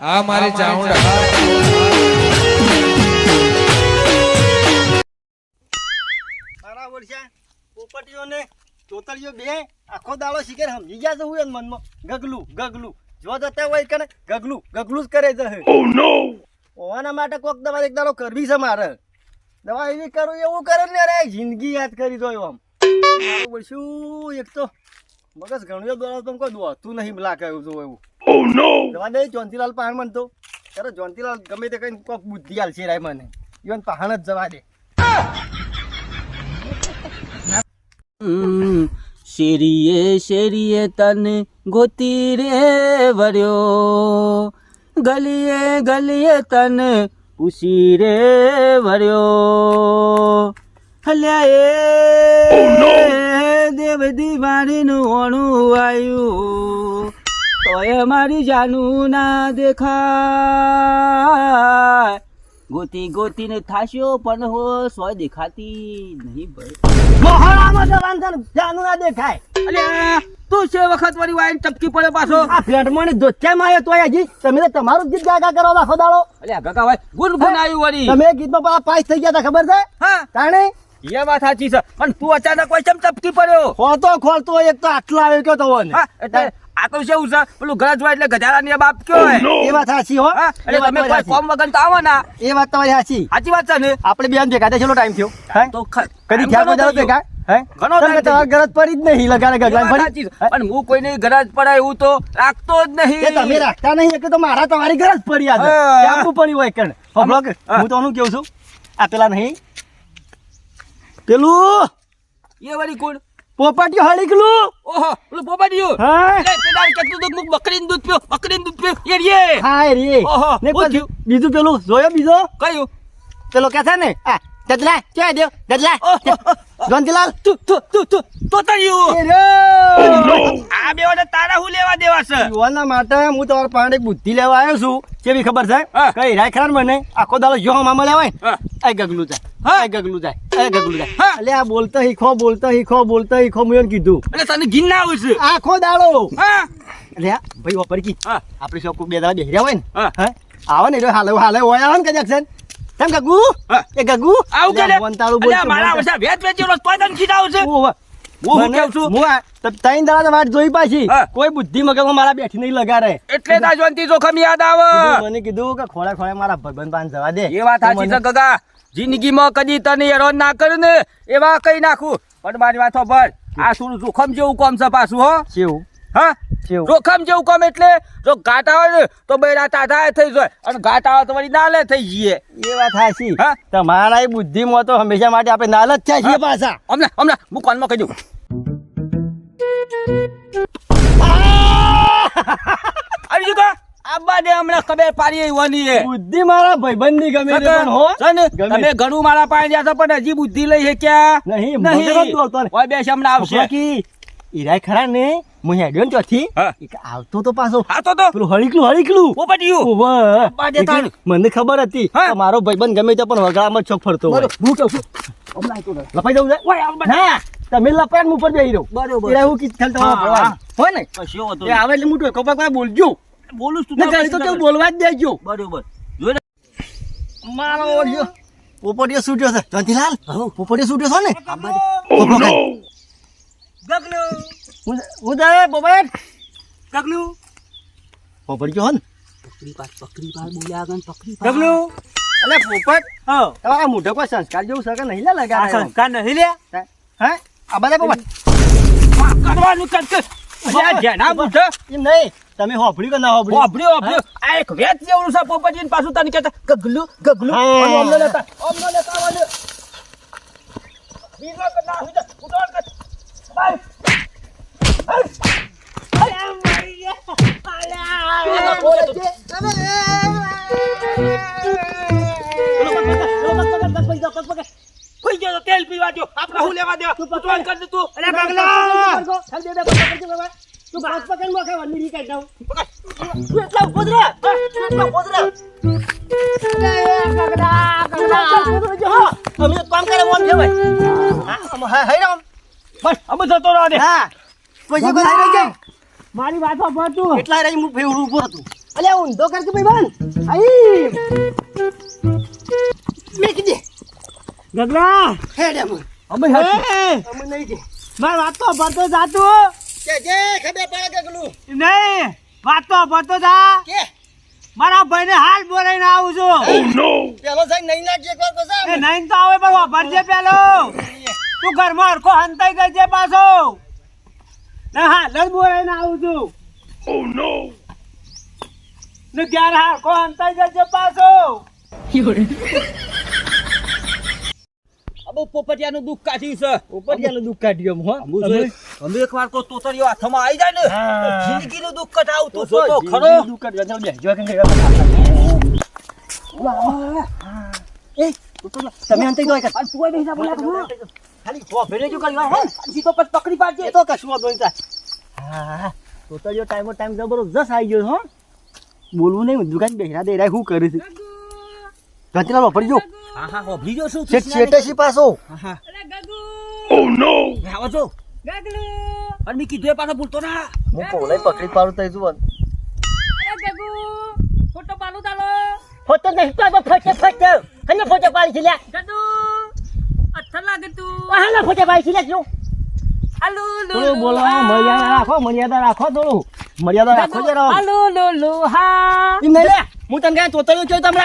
આ મારી ચાઉંડા મારા વર્ષા પોપટીઓ ને તોતળીઓ બે આખો દાડો શીખર સમજી ગયા છે હું મનમાં. ગગલું ગગલું. જો જતા હોય કને ગગલું ગગલું જ કરે છે ઓ નો ઓવાના માટે કોક દવા એક દાડો કરવી છે મારે. દવા એવી કરું એવું કરે ને અરે જિંદગી યાદ કરી દો આમ શું એક તો મગજ ઘણું દોડો તો કોઈ દોડતું નહીં લાગે એવું તો એવું. દવા દે જોનતીલાલ પહાણ મનતો ત્યારે જોનતીલાલ ગમે તે કઈ કોક બુદ્ધિ આલશે રાય મને. ઈવન પહાણ જ જવા દે. શેરીએ શેરીએ તને ગોતી રે વર્યો ગલીએ ગલીએ તને પૂછી રે વર્યો હલ્યા એ દેવ દિવાળીનું ઓણું આવ્યું તોય મારી જાનું ના દેખાય. ગોતી ગોતીને થાશ્યો પણ હો સોય દેખાતી નહીં ભાઈ. જવાન છે જાનું ના દેખાય. અલ્યા તું છે વખત વળી વાઈન ટપકી પડે પાછો. આ ફ્લેટમાં ને ધોત્યામાં આવ્યો તો હજી. તમે તો તમારું ગીત ગાગા કરો આખો દાડો. અલ્યા કાકા ભાઈ ગુન ગુન આવ્યું વળી. તમે ગીતમાં પાછા પાસ થઈ ગયા હતા ખબર છે? હા. તાણે? એ વાત સાચી છે. પણ તું અચાનક કોઈ ચમ ટપકી પડ્યો? ખોલતો ખોલતો એક તો આટલો આવ્યો કયો તો આ તો શું છે. પેલું ઘર જોવા એટલે ગધારાની બાપ કયો હોય? એ વાત સાચી હો. એટલે તમે કોઈ કોમ વગર તો આવો ના. એ વાત તમારી સાચી. સાચી વાત છે ને? આપણે બેન ભેગા થયા ટાઈમ થયો. હે તો કદી થયા ગયો. ભેગા? હે? ઘણો તમે ગરજ પડી જ નહીં લગાડે એ વાત ગગલાને સાચી ફરી છે. પણ હું કોઈની ગરજ પડાય એવું તો રાખતો જ એ તમે રાખતા નહીં એટલે તો મારા તમારી ગરજ પડી આજે. આપવું પડ્યું હોય કણ હા. તો કેવું છું? આ પેલા નહીં. પેલું એ વાળી કોણ? પોપટીઓ હળીકલું? ઓહો ઓલું પોપાટીઓ હા? એટલે તે દાડે કેટલું દૂધ મુક બકરીનું દૂધ પીઓ બકરીનું દૂધ પીઓ. એ રે હા રે ઓહો, ને? બીજું પેલું જોયો બીજો? કયું? પેલો કે છે ને? આ દદલા ક્યાં દેવ દદલા ઓહો, જોંતીલાલ તું તું તું તું તો એ આ બેવાને તારા હું લેવા દેવા છે યુવાનના માટે હું તમારા પાસે બુદ્ધિ લેવા આવ્યો છું કેવી ખબર છે હા. કઈ રાય ખરા મને આખો દાડો જો મામા લેવાય હા. આ ગગલું જાય હા. આ ગગલું જાય આ ગગલું જાય હા. એટલે આ બોલતા હીખો બોલતા હીખો બોલતો હીખો મેં કીધું એટલે તને ગીન ના આવે છે આખો દાડો હા આ ભાઈ વાપર કી હા આપણે સૌ બે દાડા બેહી રહ્યા હોય ને હા. હે આવે ને એટલે હાલે હાલે હોય આવે ને કદાચ છે ગગુ? એ ગગુ? આવું કે વંતાળું અલ્યા, મારા બોલતું. વેચ વેચેલો તોય તને ખીજાવ છે? હું હું શું છું? હું આ દાડા વાટ જોઈ પાછી. કોઈ બુદ્ધિ મગજમાં મારા બેઠી નહીં લગાડે. એટલે તાર જોખમ યાદ આવે. મને કીધું કે ખોળે ખોળે મારા ભાઈબંધ પાન જવા દે. એ વાત સાચી છે ગગા. જિંદગીમાં કદી તને હેરાન ના કર્યું ને એવા કઈ નાખું. પણ મારી વાતો ભર. આ શું જોખમ જેવું કામ છે પાછું હો. કેવું? હા? જોખમ જેવું કામ એટલે જો ઘાટ આવે ને તો બૈરા તાતા થઈ જાય. અને ઘાટ આવે તો વળી નાલે થઈ જઈએ. એ વાત હાસી તમારા બુદ્ધિમાં તો હંમેશા માટે આપણે નાલ જ થયા છીએ પાછા. હમણાં હમણાં હું કોનમાં કહી દઉં. આવી જતો આબા દે હમણાં ખબર પાડી એવાની બુદ્ધિ મારા ભાઈબંધની ગમે તે પણ હો. ગમે. તમે ઘણું મારા પાસે જ્યાં પણ હજી બુદ્ધિ લઈ છે ક્યાં નહીં, મને નથી બોલતો ને. ઓય બેસ હમણાં આવશે. ઈરાય ખરા ને? હું હેડ્યો ને ચોથી આવતો તો પાછો આવતો તો પેલું હળીકલું હળીકલું ઓ પાટીયું મને ખબર હતી મારો ભાઈબંધ ગમે તે પણ વગડામાં છોક ફરતો હોય હું કહું છું લપાઈ જવું. ના તમે લપાઈ ને ઉપર બેહી રહો બરોબર. એટલે હું કીધું ચાલ તમારે હા, હોય ને પછી આવે એટલે મોટું કપા કોઈ બોલજો બોલું છું તો તો કેવું બોલવા જ દેજો બરોબર જોઈ. મારો ઓડિયો પોપટીયો છૂટ્યો છે જોંતીલાલ પોપટીયો છૂટ્યો છે ને ગગલું, જાય પોપટ ગગલું. પોપટીયો હો ને પકડી પાડ, પકડી પાડ, બોલ્યા આગળ, પકડી પાડ. ગગલું અલે પોપટ તમારા મોઢે કોઈ સંસ્કાર જેવું છે નહીં લે લગાડે નહીં લે હે આ બધા પોપટ કરવાનું કર કર. અલ્યા, જેના બુઢે એમ નહીં તમે હોભળ્યું કે ના હોભળ્યું વાપર્યો, વાપર્યો. આ એક વેચ છે પાછું તને કહેતા ગગલું ગગલું હા. લેતા અમને લેતા આવવાનું. બીજો કર ના, બીજો. ઉતાવળ કર. બાય. તો તેલ પીવા દ્યો. આપણે હું લેવા દેવા ઉતાવળ કર દે તું. તું ભાત પકડ મોખે વંદરી કાઢ દઉં તું એટલા ઊભો જ રહે. હા, તું એટલા અમે કામ કરે હા હા હઈ રામ બસ અમે જતો રહો દે હા પછી કોઈ રહી જાય મારી વાત પર તું. એટલા રહી હું ફેવડું ઊભો હતું. અલ્યા ઊંધો કર કે ભાઈ બન આઈ. મે કીધે. ગગલા હેડે મન. અમે એ, અમે નહીં કે માર વાત તો ભરતો જાતો કે જે ખબર પડે ગગલું? નહીં વાત તો ભરતો જા. કે? મારા ભાઈને હાલ બોલાઈને આવું છું. પેલો સાહેબ નહીં લાગશે એક વાર તો સાહેબ. નહીં તો આવે પણ ભરજે પેલો. તું ઘરમાં હરખો હંતાઈ ગઈ છે પાછો. ને હા લડ બોલાઈને આવું છું. ને ત્યારે પાછો. અબુ પોપટિયાનું દુઃખ કાઢ્યું છે. પોપટિયાનું દુઃખ કાઢ્યું હો. અમુ જોઈ, અમે એકવાર તો તોતરીઓ હાથમાં આવી જાય ને. જિંદગીનું દુઃખ કટાવતું તો તો તો ખરો. દુઃખ કાઢ્યું બે જો કે એ તમે અંતે ગયો કે તુંય બેસી જા બોલા તો. ખાલી છો ભેરે જો કરી હો. પછી તો પછી પકડી પાડજે. તો કશું વાંધો નહીં હા તો તો જો ટાઈમો ટાઈમ જબરજસ્ત આવી ગયો હો. બોલવું નહીં દુકાન બેહરા દે રહ્યા શું કરે છે? ગંતરા વાપરી જો. હા હા હોભળી જો શું છે છેટેસી પાછો? હા હા. અરે ગગુ. એ આવો જો. ગગલુ અને મી કીધું એ પાછો ભૂલતો ના. હું કોલે પકડી પાડું તઈ જુઓ. અરે ગગુ. ફોટો પાડું તાલો ફોટો નહીં પાડો ફોટો ફોટો. અને ફોટો પાડી છે લ્યા. અચ્છા લાગે તું. આના ફોટો પાડી છે લ્યા આલુ લુ થોડું બોલવામાં મર્યાદા રાખો મર્યાદા રાખો થોડું. મર્યાદા રાખો જરા આલુ લુ લુ હા. ઈ મેલે લે હું તને કાંઈ તોતળ્યો કહ્યું તમને.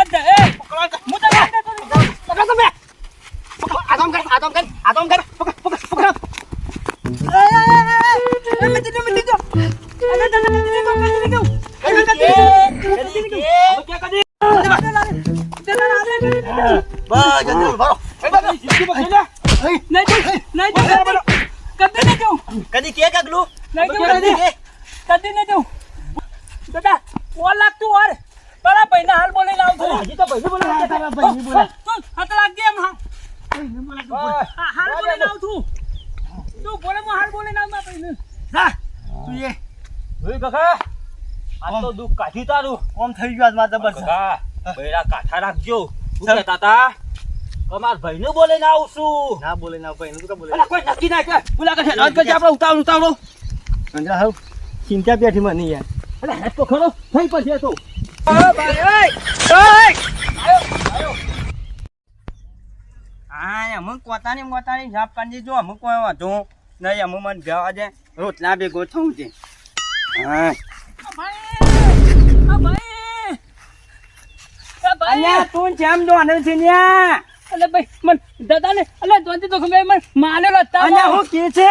અડે એ. હું તો લાગે તો પકડો તમે. પકડો આદમ કર આદમ કર આદમ કર. ઓર લાગતું ઓર તારા ભાઈને હાલ બોલી લાવ તું હજી તો ભાઈ બોલે તારા ભાઈ બોલે તું હાથ લાગજે એમ હા. હા, હાલ બોલી લાવ તું તું બોલે મો હાલ બોલી લાવ ના ભાઈને? હા તું એ. જોઈ કાકા? આ તો દુઃખ કાઢી તારું. ઓમ થઈ ગયો આજમાં જબરજસ્ત કાકા બૈરા કાઠા રાખજો. શું કહેતા તા અમાર ભાઈને બોલે ના આવશું છું. ના બોલે ના ભાઈ નું તો બોલે કોઈ નક્કી ના કર. બોલા કે આપણે ઉતાવળ ઉતાવળો ચિંતા પેઠી મને યાર. અલા હેત તો ખરો? થઈ પછી તો હા અમુક પોતાની મોતાની જાપ કરી જો અમુક કોઈ વાંધો નહીં અમુક મને જવા દે રોટલા ભેગો થવું છે. હા. અલ્યા તું જેમ જો આને છે ન્યા અલે ભાઈ મન દાદા ને અલે જોનતી તો ખબર મન માનેલો હતા અલ્યા હું કે છે?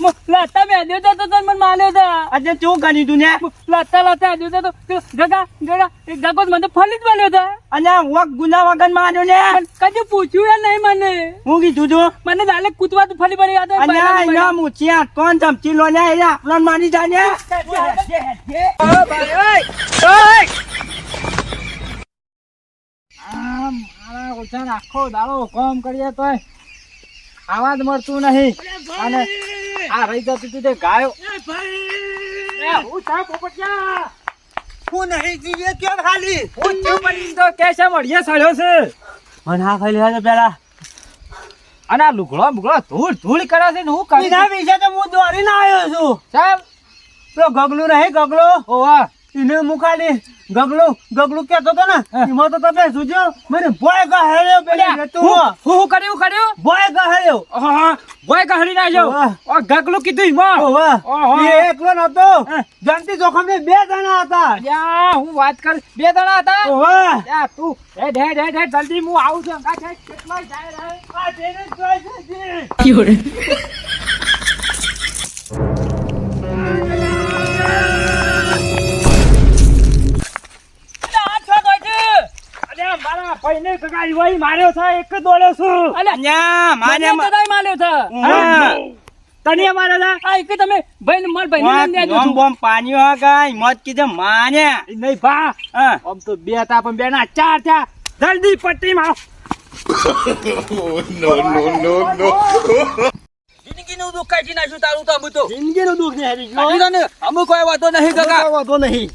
લતા બે દેતો તો તન મન માલ્યો હતા આજે શું કર્યું તું ને? લતા લતા દેતો તો ગગા ગગા એક ગગો મને ફલી જ માલ્યો હતા અને વક ગુના વગર માર્યો ને? કદી પૂછ્યું એ નહીં મને. હું કીધું તું? મને દાલે કૂતવા તો ફલી પડી યાદ અને અહીંયા મૂછિયા કોણ ધમચી લો ને? એટલે આપણને મારી જા ને? આમ મારા ઓછા આખો દાડો કામ કરીએ તોય આવાજ જ મળતું નહીં. અને આ રહી જતી તું તે ગાયો. એ, હું થા પોપટિયા? હું નહીં જીવે કેમ ખાલી હું થયું પડી તો કેસે મળીએ સડ્યો છે. મને હા ખાલી હા પેલા. અને આ લુગડો મુગડો ધૂળ ધૂળ કરે છે ને હું કરી એના વિશે તો હું દોડીને આવ્યો છું. સાહેબ પેલો ગગલું રહે ગગલો? ઓવા એને હું ખાલી ગગલું કે કેતો હતો ને હા. એમાં તો તમે સુજો મને ભોય ગહેડ્યો પેલી હું તું હું કર્યું કર્યું? ભોય ગહેડ્યો હા ભોય કહડી નાખ્યો ઓવા. ઓ ગગલું કીધું ઈમાં ઓવા ઓહો. એ એકલો નતો. જંતી જોખમ બે જણા હતા. યા હું વાત કર બે જણા હતા? ઓવા યા તું એ ઢે ઢે ઢે જલ્દી હું આવું છું. અંગા છે કેટલોય જાય રહે આ તેને જોઈ છે જી. મારા કગાઈ વહી માર્યો છે એક જ દોડ્યો છું. ન્યા માને મને મા- દાદા માલ્યો હતા હા. તને માર્યો આ એક તમે ભાઈ માર ભાઈ વાત ને નોમ બોમ પાણીઓ હા કાંઈ, મત કીધે માને નહીં ભા. આમ તો બે હતા પણ બે ના ચાર થયા. જલ્દી પટ્ટી માં જિંદગીનું દુઃખ કાઢી નાખ્યું તારું તો અમુ તો. જિંદગીનું દુઃખ નહીં હારી. ગયો કાઢી ને. કોઈ વાતો નહીં કાકા. વાંધો નહીં.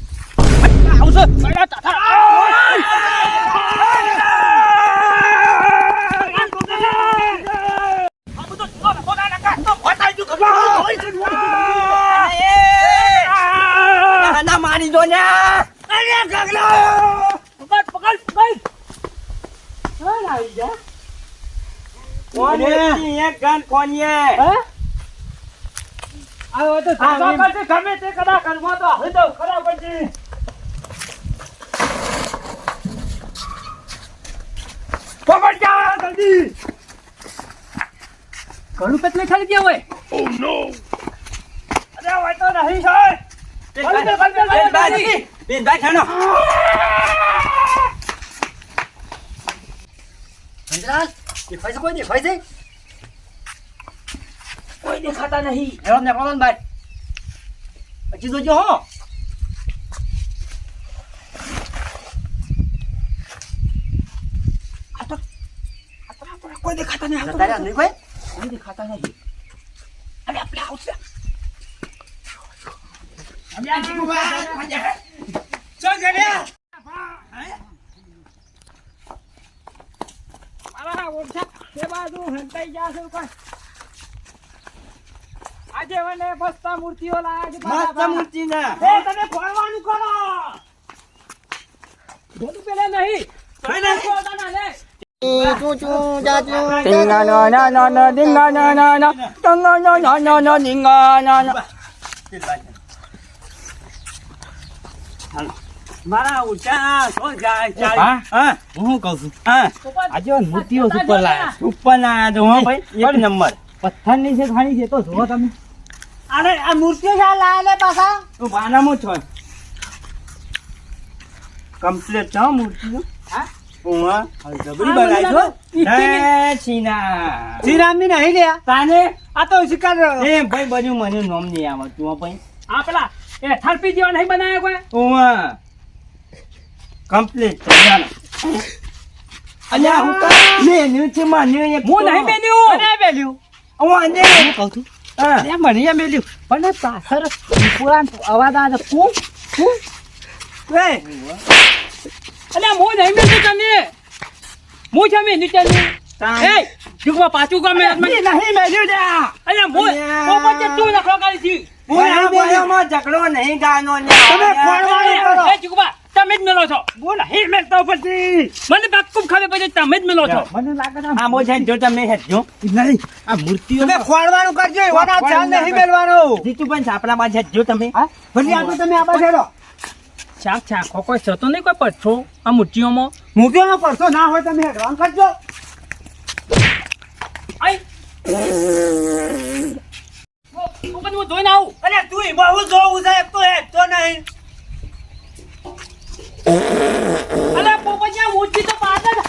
આવશે બૈરા તાથા. અમુ તો છોડ, છોડ, આ નકા, તો ફટાઈ ગયું, ખબર? ગાન કોનીએ હે? આવો તો ધંધો કરજે, ગમે તે કદા કરવો તો હવે તો ખરા પડશે પોપટ જા જલ્દી? ઘણું પેટલે ખાલી ગયા હોય? અરે હોય તો નહીં સાહેબ બેનભાઈ બેનભાઈ ખાનો ધનરાજ દેખાય છે કોઈ દેખાય છે? દેખાતા નહીં. હેરો ને કોણ બાર. પછી જોજો હો. કોઈ દેખાતા નહીં. રહ્યા નહીં કોઈ કોઈ દેખાતા નહીં. અરે આપણે આવશે ઓછા બાજુ હંતાઈ ગયા કોઈ આજે મને બસતા મૂર્તિઓ લાગે મસ્ત મૂર્તિ ના એ તમે ફોડવાનું કરો. ધોતું પેલે નહીં. કોઈ નહીં? ના ના ના ના ના ના ના ના ના ના ના ના ના મારા શું જાય જાય હા? કહું છું? હા. આજે મૂર્તિઓ સુપર લાયા. ઉપર લાયા તો હો ભાઈ એક નંબર. પથ્થરની છે ખાણી છે તો જોવો તમે. અરે આ મૂર્તિઓ શા લાયા લે પાછા? તું બાનામાં છો કમ્પ્લીટ છો મૂર્તિ હા? ઉવા જબરી બનાવી છો. હે છીના શ્રીરામની નહીં લ્યા તાને? આ તો શિકાર એ ભાઈ બધું મને નામ નહીં આવડતું ભાઈ. આ પેલા એ થરપી જેવા નહીં બનાવ્યા કોઈ? ઉવા કમ્પ્લીટ અલ્યા હું તો મેન્યુ છે માન્યુ હું નહીં મેન્યું. અને બેલ્યું હું ને કહું છું. હા. અરે મને મેલ્યું પણ પાછળ પુરાણ અવાજ આવે. કું કું એ. અલ્યા હું નહીં મેલ્યું તને હું મેલ્યું તને તાન એ જુગવા પાછું ગમે નહીં મેન્યુ લ્યા. અલ્યા હું અલ્યા. પોપટ છે તું નખરો કરી છી? બોલામાં ઝઘડો નહીં ગાનો ને તમે ખોળવાનું કરો. એ જુગવા તમે જ મેલો છો? બોલ નહીં મેલતો પછી મને બાકુબ ખાવે પછી તમે જ મેલો છો. મને લાગે છે આ મોજા જો તમે હેજો નહીં આ મૂર્તિઓ તમે ખોળવાનું કરજો એવાના ચાલ નહીં મેલવાનો. જીતુભાઈ છાપલા માં હેજો તમે. હા? ભલે આ તમે આ બાજુ હેડો. ચાક છાખો કોઈ થતો નહીં કોઈ પડછો આ મૂર્તિઓમાં? મૂર્તિઓનો પરસો ના હોય તમે હેડવાનું કરજો. આઈ! હું જોઈને આવું. અરે તું બહુ જોવું છે તો હેજો નહીં. અલ્યા પોપટ ત્યાં મૂર્તિ તો પાછળ